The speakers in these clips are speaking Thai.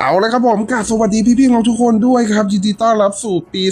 เอาละครับผมกาบสวัสดีพี่ๆน้องทุกคนด้วยครับ ยินดีต้อนรับสู่ปี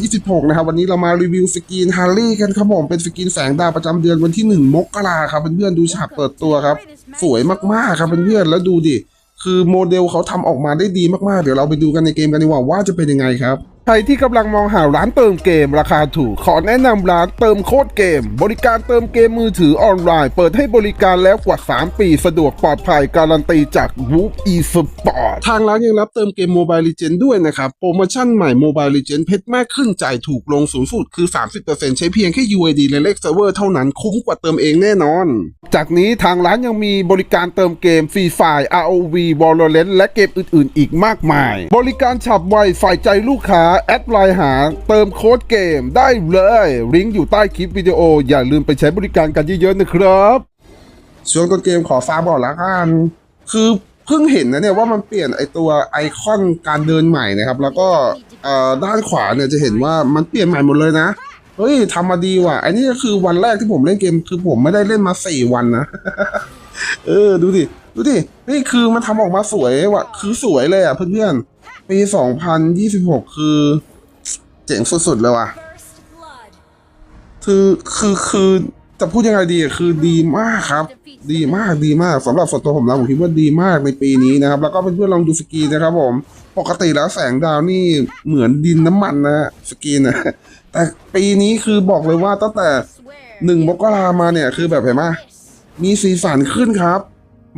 2026 นะครับ วันนี้เรามารีวิวสกินฮาร์ลี่กันครับผมเป็นสกินแสงดาวประจำเดือนวันที่ 1 มกราครับเพื่อนๆดูฉากเปิดตัวครับ สวยมากๆครับเพื่อนๆแล้วดูดิ คือโมเดลเขาทำออกมาได้ดีมากๆ เดี๋ยวเราไปดูกันในเกมกันดีกว่าว่าจะเป็นยังไงครับ ใครที่กำลังมองหาร้านเติมเกมราคาถูก ขอแนะนำร้านเติมโคตรเกม บริการเติมเกมมือถือออนไลน์ เปิดให้บริการแล้วกว่า 3 ปี สะดวกปลอดภัยการันตีจาก w o o e Sport ทางร้านยังรับเติมเกม Mobile Legends ด้วยนะครับ โปรโมชั่นใหม่ Mobile Legends เพชรมากขึ้นจ่ายถูกลงสูงสุดคือ 30%ใช้เพียงแค่ UID และเลขเซิร์ฟเวอร์เท่านั้นคุ้มกว่าเติมเองแน่นอน จากนี้ทางร้านยังมีบริการเติมเกมฟรีไฟ ROV Valorant และเกมอื่น ๆ อีกมากมาย บริการฉับไวฝ่ายใจลูกค้าแอดไลน์หาเติมโค้ดเกมได้เลยลิงก์อยู่ใต้คลิปวิดีโอ อย่าลืมไปใช้บริการกันเยอะๆนะครับช่วงต้นเกมขอฟาร์มก่อนละกันคือเพิ่งเห็นนะเนี่ยว่ามันเปลี่ยนไอตัวไอคอนการเดินใหม่นะครับ แล้วก็ด้านขวาเนี่ยจะเห็นว่ามันเปลี่ยนใหม่หมดเลยนะเฮ้ยทำมาดีว่ะไอันนี้ก็คือวันแรกที่ผมเล่นเกม คือผมไม่ได้เล่นมาสี่วันนะ เออ ดูดิ ดูดิ นี่คือมันทำออกมาสวยว่ะ คือสวยเลยอะเพื่อนๆ ปี2026คือ เจ๋งสุดๆเลยว่ะ คือ คือ คือ จะพูดยังไงดีคือดีมากครับ ดีมาก ดีมากสำหรับส่วนตัวผมนะผมคิดว่าดีมากในปีนี้นะครับ แล้วก็เพื่อนๆลองดูสกีนะครับผม ปกติแล้วแสงดาวนี่เหมือนดินน้ำมันนะสกีนนะแต่ปีนี้คือบอกเลยว่าตั้งแต่หนึ่งมกรามาเนี่ยคือแบบเห็นไหม มีสีสันขึ้นครับ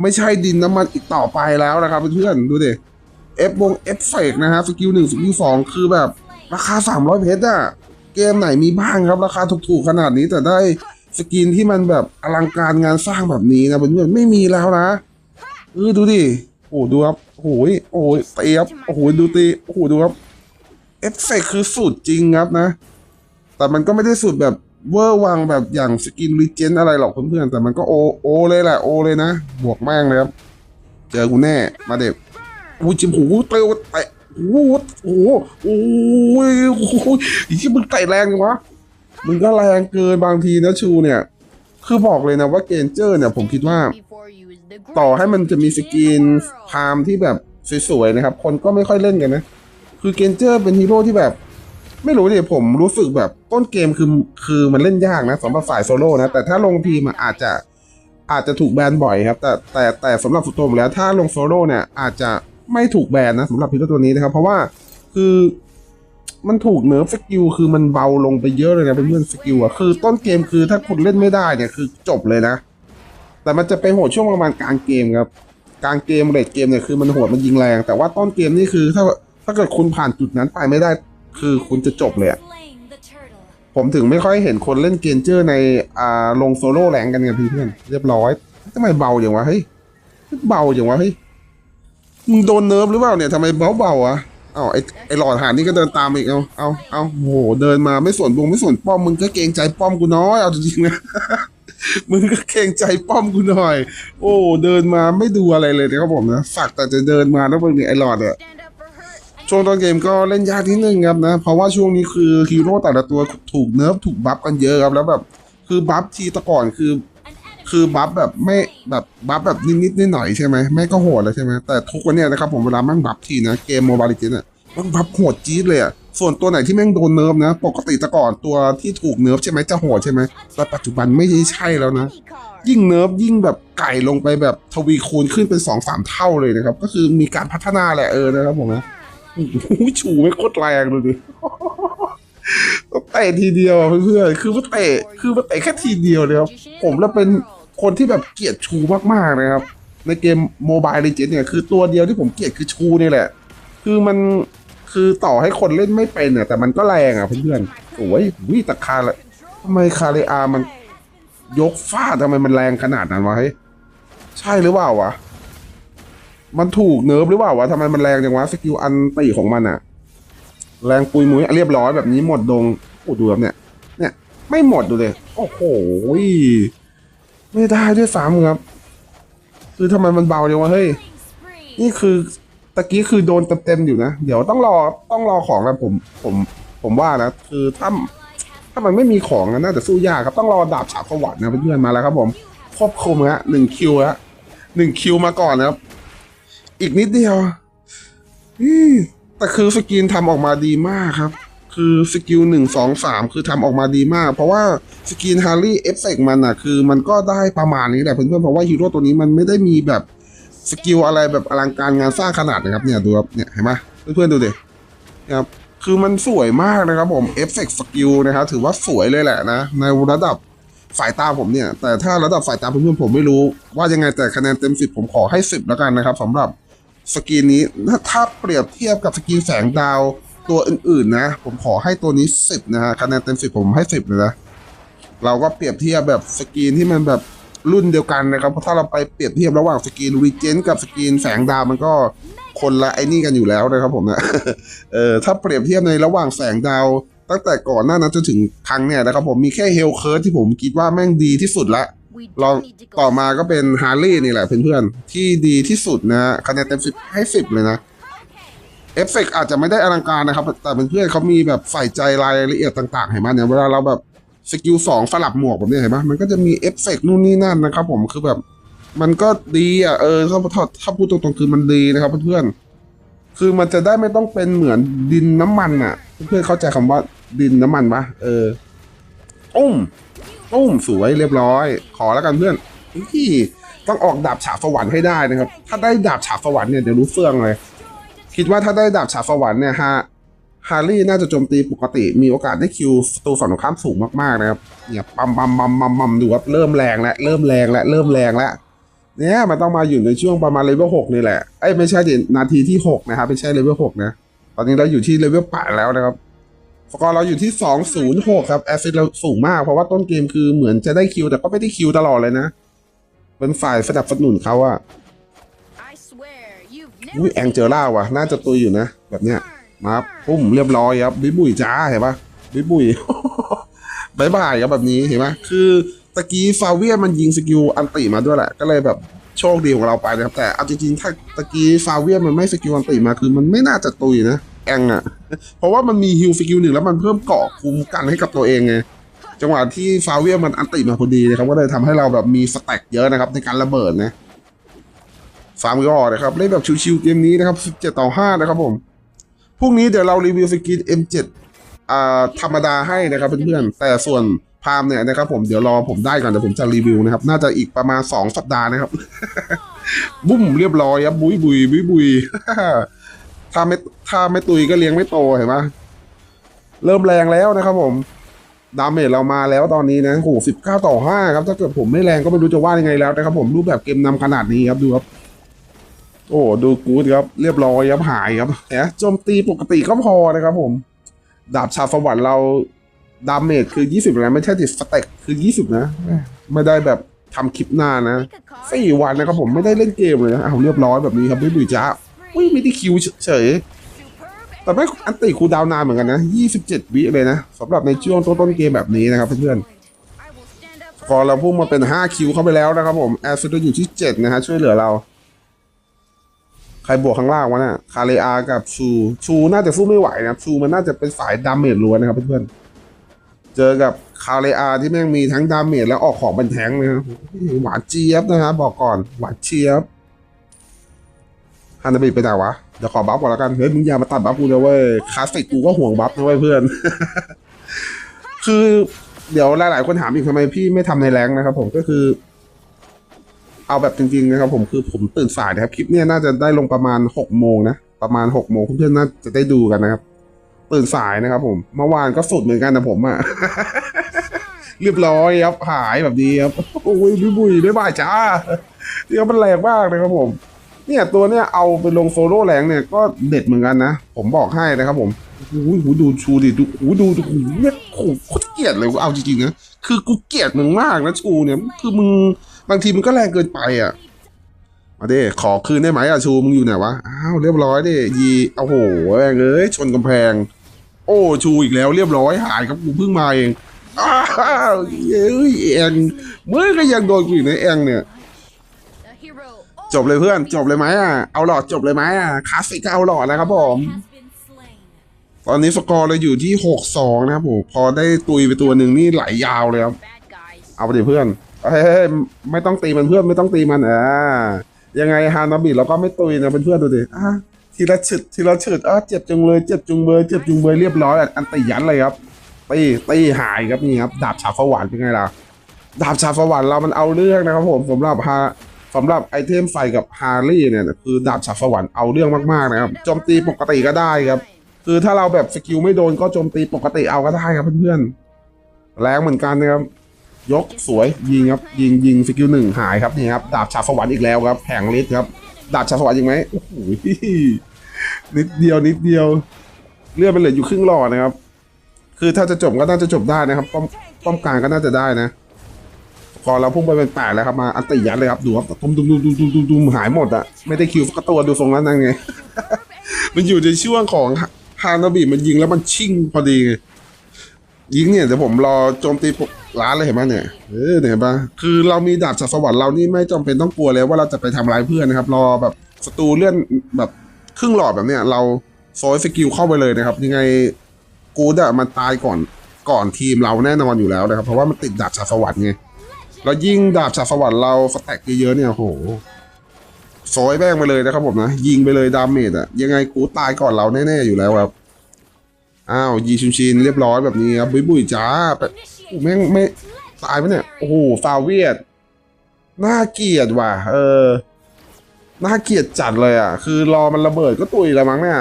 ไม่ใช่ดินน้ำมันอีกต่อไปแล้วนะครับเพื่อนๆดูดิเอฟวงเอฟเฟกนะฮะสกิลหนึ่งสกิลสองคือแบบราคาสามร้อยเพชรอะเกมไหนมีบ้างครับ ราคาถูกๆขนาดนี้แต่ได้สกินที่มันแบบอลังการงานสร้างแบบนี้นะเพื่อนๆไม่มีแล้วนะเออดูดิโอ้ดูครับโอ้ยโอ้ยเตียบโอ้โหดูตีโอ้โหดูครับเอฟเฟกคือสุดจริงครับนะ แต่มันก็ไม่ได้สุดแบบ เวอร์วังแบบอย่างสกินรีเจนอะไรหรอกเพื่อนๆ แต่มันก็โอโอเลยแหละโอเลยนะ บวกแม่งเลยครับ เจอกูแน่ มาเด็กอู้จิมหูเตะเตะโอ้โหโอ้โหโอ้ยที่มึงเตะแรงจังวะมึงก็แรงเกินบางทีนะชูเนี่ย คือบอกเลยนะว่าเกนเจอร์เนี่ยผมคิดว่า ต่อให้มันจะมีสกินพามที่แบบสวยๆนะครับ คนก็ไม่ค่อยเล่นกันนะ คือเกนเจอร์เป็นฮีโร่ที่แบบ ไม่รู้ดิผมรู้สึกแบบต้นเกมคือคือมันเล่นยากนะสำหรับฝ่ายโซโล่นะ แต่ถ้าลงทีมอะอาจจะอาจจะถูกแบนบ่อยครับ แต่แต่แต่สำหรับสุดโต่งแล้วถ้าลงโซโล่เนี่ยอาจจะไม่ถูกแบนนะสำหรับฮีโร่ตัวนี้นะครับ เพราะว่าคือมันถูกเนิร์ฟสกิลคือมันเบาลงไปเยอะเลยนะเป็นเพื่อนสกิลอะคือต้นเกมคือถ้าคุณเล่นไม่ได้เนี่ยคือจบเลยนะ แต่มันจะไปโหดช่วงประมาณกลางเกมครับกลางเกมเรดเกมเนี่ยคือมันโหดมันยิงแรง แต่ว่าต้นเกมนี่คือถ้าถ้าเกิดคุณผ่านจุดนั้นไปไม่ได้ คือคุณจะจบเลยอะผมถึงไม่ค่อยเห็นคนเล่นเกนเจอร์ในอ่าลงโซโล่แรงกันกันเพื่อนๆเรียบร้อยทำไมเบาอย่างวะเฮ้ยเบาอย่างวะเฮ้ยมึงโดนเนิร์ฟหรือเปล่าเนี่ยทำไมเบาเบาๆอะเอาไอไอหลอดหานนี่ก็เดินตามอีกเอาเอาเอาโหเดินมาไม่สวนวงไม่สวนป้อมมึงก็เกรงใจป้อมกูน้อยเอาจริงๆนะมึงก็เกรงใจป้อมกูหน่อย โอ้ เดินมาไม่ดูอะไรเลยนะครับผมนะฝักแต่จะเดินมาแล้วมึงมีไอหลอดอะ ช่วงต้นเกมก็เล่นยากนิดนึงครับนะ เพราะว่าช่วงนี้คือฮีโร่แต่ละตัวถูกเนิร์ฟถูกบัฟกันเยอะครับ แล้วแบบคือบัฟทีตะก่อนคือ คือบัฟแบบไม่แบบบัฟแบบนิดๆหน่อยๆใช่ไหมไม่ก็โหดแล้วใช่ไหมแต่ทุกวันเนี้ยนะครับผมเวลาแม่งบัฟทีนะเกมโมบายลิเนอะมันบัฟโหดจี๊ดเลยอะส่วนตัวไหนที่แม่งโดนเนิร์ฟนะ ปกติตะก่อนตัวที่ถูกเนิร์ฟใช่ไหมจะโหดใช่ไหมแต่ปัจจุบันไม่ใช่แล้วนะ ยิ่งเนิร์ฟยิ่งแบบไก่ลงไปแบบทวีคูณขึ้นเป็นสองสามเท่าเลยนะครับ ก็คือมีการพัฒนาแหละเออนะครับผมนะ ชูไม่โคตรแรงเลยดิเตะทีเดียวเพื่อนๆคือว่าเตะคือว่าเตะแค่ทีเดียวเลยครับผมแล้วเป็นคนที่แบบเกลียดชูมากๆนะครับ ในเกมโมบายเลเจนเนี่ยคือตัวเดียวที่ผมเกลียดคือชูนี่แหละ คือมันคือต่อให้คนเล่นไม่เป็นเนี่ยแต่มันก็แรงอะเพื่อนๆโอ้ยวิตาคาละทำไมคาเรอามัน ยกฟาดทำไมมันแรงขนาดนั้นวะเฮ้ยใช่หรือเปล่าวะ มันถูกเนิร์ฟหรือเปล่าวะทำไมมันแรงจังวะสกิลอันตีของมันอะแรงปุยมุ้ยเรียบร้อยแบบนี้หมดดงโอ้ดูครับเนี่ย เนี่ยไม่หมดดูเลยโอ้โหไม่ได้ด้วยซ้ำครับ คือทำไมมันเบาจังวะเฮ้ยนี่คือตะกี้คือโดนเต็มๆอยู่นะ เดี๋ยวต้องรอต้องรอของนะผมผมผมว่านะ คือถ้าถ้ามันไม่มีของนะน่าจะสู้ยากครับต้องรอดาบฉาบสวัสดนะเพื่อนๆมาแล้วครับผมควบคุมฮะหนึ่งคิวฮะหนึ่งคิวมาก่อนนะครับ อีกนิดเดียวแต่คือสกินทำออกมาดีมากครับ คือสกิลหนึ่งสองสามคือทำออกมาดีมาก เพราะว่าสกินฮาร์รี่เอฟเฟกมันอะคือมันก็ได้ประมาณนี้แหละเพื่อนๆเพราะว่าฮีโร่ตัวนี้มันไม่ได้มีแบบสกิลอะไรแบบอลังการงานสร้างขนาดนะครับเนี่ยดูครับเนี่ยเห็นไหมเพื่อนๆดูดินะครับคือมันสวยมากนะครับผมเอฟเฟกสกิลนะครับถือว่าสวยเลยแหละนะ ในระดับสายตาผมเนี่ย แต่ถ้าระดับสายตาเพื่อนๆผมไม่รู้ว่ายังไงแต่คะแนนเต็มสิบผมขอให้สิบแล้วกันนะครับสำหรับ สกินนี้ถ้าเปรียบเทียบกับสกินแสงดาวตัวอื่นๆนะ ผมขอให้ตัวนี้สิบนะฮะคะแนนเต็มสิบผมให้สิบเลยนะ เราก็เปรียบเทียบแบบสกินที่มันแบบรุ่นเดียวกันนะครับเพราะถ้าเราไปเปรียบเทียบระหว่างสกินรีเจนกับสกินแสงดาวมันก็คนละไอ้นี่กันอยู่แล้วนะครับผมนะเออถ้าเปรียบเทียบในระหว่างแสงดาวตั้งแต่ก่อนหน้านั้นจนถึงครั้งเนี่ยนะครับผมมีแค่เฮลเคิร์ดที่ผมคิดว่าแม่งดีที่สุดละ ลองต่อมาก็เป็นฮาร์ลีย์นี่แหละเพื่อนๆ ที่ดีที่สุดนะฮะคะแนนเต็มสิบให้สิบเลยนะ เอฟเฟกต์อาจจะไม่ได้อลังการนะครับ แต่เพื่อนๆเขามีแบบใส่ใจรายละเอียดต่างๆเห็นไหมเนี่ยเวลาเราแบบสกิลสองสลับหมวกแบบนี้เห็นไหมมันก็จะมีเอฟเฟกต์นู่นนี่นั่นนะครับผมคือแบบ มันก็ดีอะเออถ้าถ้าถ้าพูดตรงๆคือมันดีนะครับเพื่อนๆคือมันจะได้ไม่ต้องเป็นเหมือนดินน้ำมันอะ เพื่อนๆเข้าใจคำว่าดินน้ำมันปะเอออุ้ม ตุ้มสวยเรียบร้อย ขอแล้วกันเพื่อนที่ต้องออกดาบฉาบสวรรค์ให้ได้นะครับ ถ้าได้ดาบฉาบสวรรค์เนี่ยเดี๋ยวรู้เฟื่องเลย คิดว่าถ้าได้ดาบฉาบสวรรค์เนี่ยฮะฮาร์รี่น่าจะโจมตีปกติ มีโอกาสได้คิวศัวฝั่งตรงข้ามสูงมากๆนะครับเนี่ยปั๊มปั๊มปั๊มปั๊มปั๊มดูครับเริ่มแรงแล้วเริ่มแรงแล้วเริ่มแรงแล้วเนี่ยมันต้องมาอยู่ในช่วงประมาณเลเวลหกนี่แหละไอ้ยไม่ใช่ดินาทีที่หกนะครับไม่ใช่เลเวลหกนะ ตอนนี้เราอยู่ที่เลเวลแปดแล้วนะครับ สกอร์เราอยู่ที่ 206 ครับ แอสซิสเราสูงมาก เพราะว่าต้นเกมคือเหมือนจะได้คิว แต่ก็ไม่ได้คิวตลอดเลยนะ เป็นฝ่ายสนับสนุนเขาอะอุ้ยแองเจล่าว่ะน่าจะตุยอยู่นะ แบบเนี้ยมาปุ้มเรียบร้อยครับบิบุยจ้าเห็นปะบิบุยบายบายครับแบบนี้เห็นไหมคือตะกี้ฟาเวียมันยิงสกิลอันติมาด้วยแหละ ก็เลยแบบโชคดีของเราไปนะครับ แต่เอาจริงๆถ้าตะกี้ฟาเวียมันไม่สกิลอันติมาคือมันไม่น่าจะตุยนะแองอะเพราะว่ามันมีฮิลสกิลหนึ่งแล้วมันเพิ่มเกาะคุ้มกันให้กับตัวเองไงจังหวะที่ฟาเวียมันอันติมาพอดีนะครับก็เลยทำให้เราแบบมีสแต็กเยอะนะครับ ในการระเบิดนะฟาร์มก็นะครับเล่นแบบชิวๆเกมนี้นะครับ17ต่อ5นะครับผมพรุ่งนี้เดี๋ยวเรารีวิวสกิน M7 อ่าธรรมดาให้นะครับเพื่อนๆแต่ส่วนพามเนี่ยนะครับผมเดี๋ยวรอผมได้ก่อนเดี๋ยวผมจะรีวิวนะครับ น่าจะอีกประมาณ 2 สัปดาห์นะครับ บุ้มเรียบร้อยครับบุยบุยบุยบุย ถ้าไม่ถ้าไม่ตุยก็เลี้ยงไม่โตเห็นไหมเริ่มแรงแล้วนะครับผมดาเมจเรามาแล้วตอนนี้นะโหสิบเก้าต่อห้าครับ ถ้าเกิดผมไม่แรงก็ไม่รู้จะว่ายังไงแล้วนะครับผมรูปแบบเกมนำขนาดนี้ครับดูครับ โอ้ดูกูดครับ เรียบร้อยครับหายครับแหมโจมตีปกติก็พอนะครับผม ดาบชาสวรรค์เราดาเมจคือยี่สิบนะไม่ใช่ติดสเต็กคือยี่สิบนะ ไม่ได้แบบทำคลิปหน้านะสี่วันนะครับผมไม่ได้เล่นเกมเลยนะเอาเรียบร้อยแบบนี้ครับไม่บุยจ้า อุ้ยไม่ได้คิวเฉยแต่ไม่อันติคูดาวนานเหมือนกันนะ 27 วิเลยนะสำหรับในช่วงต้นๆเกมแบบนี้นะครับเพื่อนๆพอเราพุ่งมาเป็น 5 คิวเข้าไปแล้วนะครับผมแอร์ฟิลอยู่ที่ 7 นะฮะช่วยเหลือเรา ใครบวกข้างล่างวะน่ะคาเลอากับชู ชูน่าจะสู้ไม่ไหวนะชูมันน่าจะเป็นสายดาเมจล้วนนะครับเพื่อนๆเจอกับคาเลอาที่แม่งมีทั้งดาเมจและออกของเป็นแทงนะครับหวานเจี๊ยบนะฮะบอกก่อนหวานเจี๊ยบ ฮันนาบิไปไหนวะ เดี๋ยวขอบัฟก่อนแล้วกัน เฮ้ยมึงอย่ามาตัดบัฟกูนะเว้ยคลาสสิกกูก็ห่วงบัฟนะเว้ยเพื่อน คือเดี๋ยวหลายๆคนถามอีกทำไมพี่ไม่ทำในแรงนะครับผมก็คือ เอาแบบจริงๆนะครับผมคือผมตื่นสายนะครับ คลิปเนี้ยน่าจะได้ลงประมาณหกโมงนะ ประมาณหกโมงเพื่อนๆน่าจะได้ดูกันนะครับ ตื่นสายนะครับผม เมื่อวานก็สุดเหมือนกันนะผมอะเรียบร้อยครับหายแบบนี้ครับ โอ้ยบุยบุยบ๊ายบายจ้าเดี๋ยวมันแรงมากเลยครับผม เนี่ยตัวเนี้ยเอาไปลงโซโล่แรงเนี่ยก็เด็ดเหมือนกันนะ ผมบอกให้นะครับผมหูหูดูชูดิดูหูดูดูหูเนี่ยโหโคตรเกลียดเลยกูเอาจริงๆนะคือกูเกลียดมึงมากนะชูเนี่ยคือมึงบางทีมึงก็แรงเกินไปอะมาเด้ขอคืนได้ไหมอะชูมึงอยู่ไหนวะอ้าวเรียบร้อยดิยีโอ้โหแรงเอ้ยชนกำแพง โอ้ชูอีกแล้วเรียบร้อยหายครับกูเพิ่งมาเองอ้าวเอ้ยแองมึงก็ยังโดนกูอยู่ในแองเนี่ย จบเลยเพื่อนจบเลยไหมอะเอาหลอดจบเลยไหมอะคลาสสิกก็เอาหลอดนะครับผมตอนนี้สกอร์เราอยู่ที่หกสองนะครับผมพอได้ตุยไปตัวหนึ่งนี่ไหลยาวเลยครับเอาไปดิเพื่อนเฮ้ยเฮ้ยไม่ต้องตีมันเพื่อนไม่ต้องตีมันอ่ายังไงฮานาบิเราก็ไม่ตุยนะเพื่อนๆดูดิอะทีทีละฉึดทีละฉึดอ้าเจ็บจุงเลยเจ็บจุงเบยเจ็บจุงเบยเรียบร้อยอะอันตียันเลยครับตีตีหายครับนี่ครับดาบฉาบสวรรค์เป็นไงล่ะดาบฉาบสวรรค์เรามันเอาเรื่องนะครับผมสำหรับฮา สำหรับไอเทมไฟกับฮาร์รี่เนี่ยคือดาบฉาบสวรรค์เอาเรื่องมากๆนะครับโจมตีปกติก็ได้ครับ คือถ้าเราแบบสกิลไม่โดนก็โจมตีปกติเอาก็ได้ครับเพื่อนๆแรงเหมือนกันนะครับยกสวยยิงครับยิงยิงสกิลหนึ่งหายครับนี่ครับดาบฉาบสวรรค์อีกแล้วครับแผงฤทธิ์ครับดาบฉาบสวรรค์ยิงไหมโอ้โหนิดเดียวนิดเดียวเลือดมันเหลืออยู่ครึ่งหลอดนะครับ คือถ้าจะจบก็น่าจะจบได้นะครับ ป้อมป้อมกลางก็น่าจะได้นะ พอเราพุ่งไปเป็นแปดแล้วครับมาอันติยันเลยครับดูครับตุ้มตุ้มตุ้มตุ้มตุ้มตุ้มตุ้มหายหมดอะไม่ได้คิวสักตัวดูทรงแล้วนั่นไง มันอยู่ในช่วงของฮานาบิมันยิงแล้วมันชิ่งพอดีไงยิงเนี่ยเดี๋ยวผมรอโจมตีปกร้านเลยเห็นไหมเนี่ยเออเห็นปะคือเรามีดาบจากสวรรค์เรานี่ไม่จำเป็นต้องกลัวเลยว่าเราจะไปทำร้ายเพื่อนนะครับ รอแบบศัตรูเลื่อนแบบครึ่งหลอดแบบเนี้ยเราโซยสกิลเข้าไปเลยนะครับ ยังไงกูดอะมันตายก่อนก่อนทีมเราแน่นอนอยู่แล้วนะครับ เพราะว่ามันติดดาบจากสวรรค์ไง แล้วยิ่งดาบจากสวรรค์เราสแต็กเยอะๆเนี่ยโหซอยแม่งไปเลยนะครับผมนะ ยิงไปเลยดาเมจอะยังไงกูตายก่อนเราแน่ๆอยู่แล้วครับอ้าวยีชินชินเรียบร้อยแบบนี้ครับบุยบุยจ้าแต่โอ้แม่งไม่ตายปะเนี่ยโอ้โหฟาเวียดน่าเกลียดว่ะ เออน่าเกลียดจัดเลยอะ คือรอมันระเบิดก็ตุยแล้วมั้งเนี่ย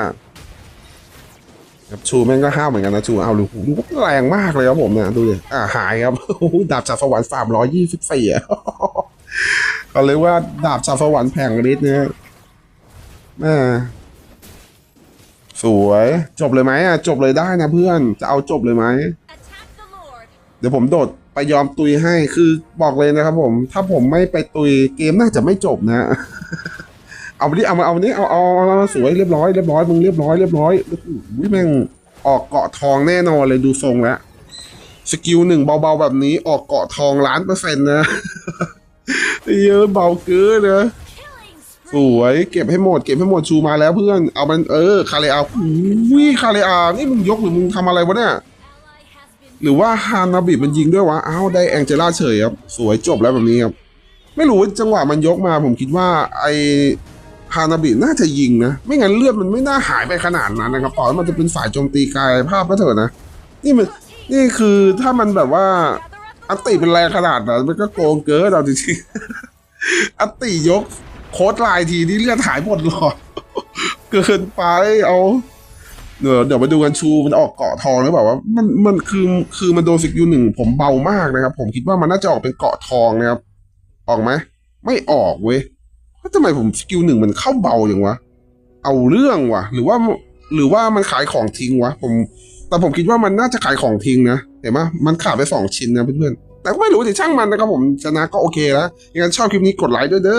ครับชูแม่งก็ห้าวเหมือนกันนะชูเอาลูกดูแรงมากเลยครับผมเนี่ยดูดิอ่าหายครับโอ้โหดาบจากสวรรค์สามร้อยยี่สิบสี่อะเขาเรียกว่าดาบจากสวรรค์แผงฤทธิ์เนี่ยแม่สวย จบเลยไหมอะจบเลยได้นะเพื่อนจะเอาจบเลยไหมเดี๋ยวผมโดดไปยอมตุยให้คือบอกเลยนะครับผม ถ้าผมไม่ไปตุยเกมน่าจะไม่จบนะ เอาไปดิเอามาเอานี้เอาเอาเอาเอาสวยเรียบร้อยเรียบร้อยมึงเรียบร้อยเรียบร้อยโอ้โหแม่งออกเกาะทองแน่นอนเลยดูทรงแล้วสกิลหนึ่งเบาๆแบบนี้ออกเกาะทองล้านเปอร์เซ็นต์นะเยอะเบาเกินนะสวยเก็บให้หมดเก็บให้หมดชูมาแล้วเพื่อนเอามันเออคาเรอาอุ้ยคาเรอานี่มึงยกหรือมึงทำอะไรวะเนี่ยหรือว่าฮานาบิมันยิงด้วยวะอ้าวได้แองเจล่าเฉยครับสวยจบแล้วแบบนี้ครับไม่รู้จังหวะมันยกมาผมคิดว่าไอ ฮานาบิน่าจะยิงนะ ไม่งั้นเลือดมันไม่น่าหายไปขนาดนั้นนะครับต่อให้มันจะเป็นฝ่ายโจมตีกายภาพก็เถอะนะ นี่มันนี่คือถ้ามันแบบว่าอัตติเป็นแรงขนาดนั้นมันก็โกงเกินเอาจริงๆอัตติยกโค้ดลายทีนี่เลือดหายหมดหลอเกินไปเอาเดี๋ยวเดี๋ยวมาดูกันชูมันออกเกาะทองหรือเปล่าว่ามันมันคือคือมันโดนสกิลหนึ่งผมเบามากนะครับ ผมคิดว่ามันน่าจะออกเป็นเกาะทองนะครับ ออกไหมไม่ออกเว้ย ทำไมผมสกิลหนึ่งมันเข้าเบาอย่างวะ เอาเรื่องวะหรือว่า หรือว่ามันขายของทิ้งวะ ผม แต่ผมคิดว่ามันน่าจะขายของทิ้งนะ เห็นไหมมันขาดไปสองชิ้นนะเพื่อนๆ แต่ก็ไม่รู้แต่ช่างมันนะครับผมชนะก็โอเคแล้วยังไงชอบคลิปนี้กดไลค์ด้วยเด้อ